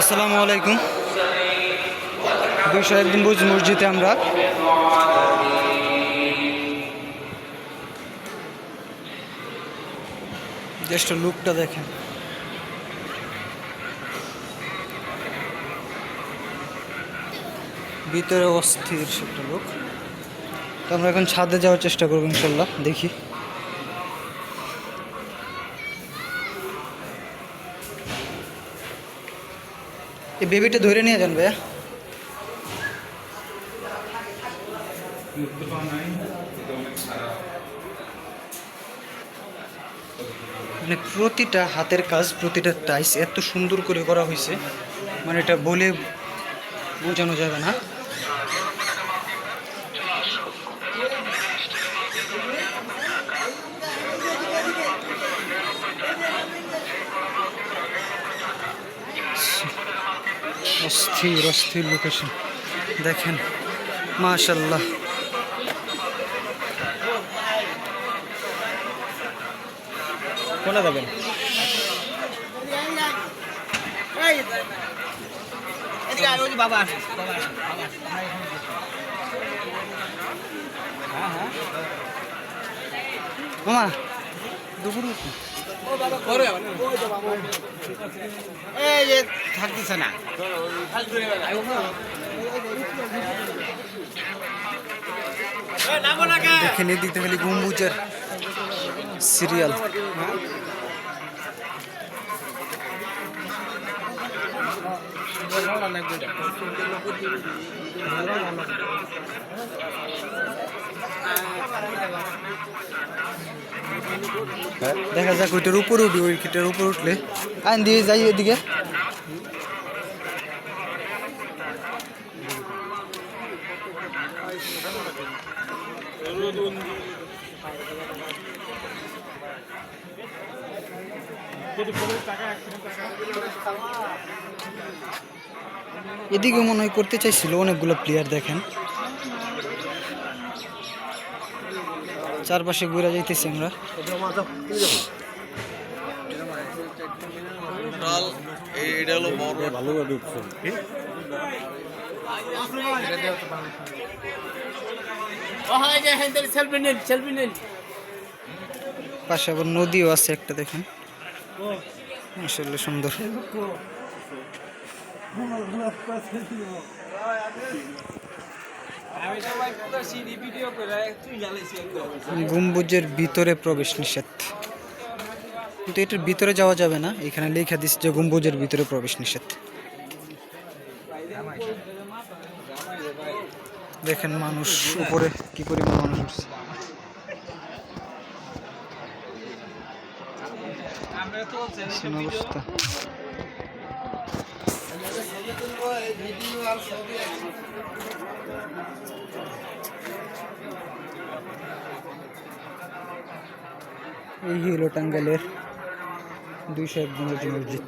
আসসালামু আলাইকুম। দুইশো একদিন বুঝ মসজিদে আমরা। জাস্ট লুকটা দেখেন। ভিতরে অস্থির একটা লোক তো আমরা এখন ছাদে যাওয়ার চেষ্টা করব ইনশাল্লাহ, দেখি। এই বেবিটা ধরে নিয়ে যান ভাইয়া। মানে প্রতিটা হাতের কাজ, প্রতিটা টাইস এত সুন্দর করে করা হয়েছে মানে এটা বলে বোঝানো যাবে না। অস্থির অস্থির লোকেশন দেখেন মাশাল্লাহ বাবা দুপুর এই থাকতেছে না দেখেন এদিক খালি গম্বুজের সিরিয়াল দেখা যাক ওইটার উপরে উঠি ওই কিটার উপরে উঠলে। আইন দিয়ে যাই এদিকে। এদিকে মনে হয় করতে চাইছিল অনেকগুলো প্লেয়ার দেখেন। চারপাশে ঘুরে যাইতেছি আমরা। পাশে আবার নদীও আছে একটা দেখেন। আসলে সুন্দর। গম্বুজের ভিতরে প্রবেশ নিষেধ। কিন্তু এটার ভিতরে যাওয়া যাবে না এখানে লেখা দিচ্ছে যে গম্বুজের ভিতরে প্রবেশ নিষেধ। দেখেন মানুষ উপরে কি পরিমাণ মানুষ উঠছে। অবস্থা। এই হলো টাঙ্গাইলের দুইশো এক মসজিদ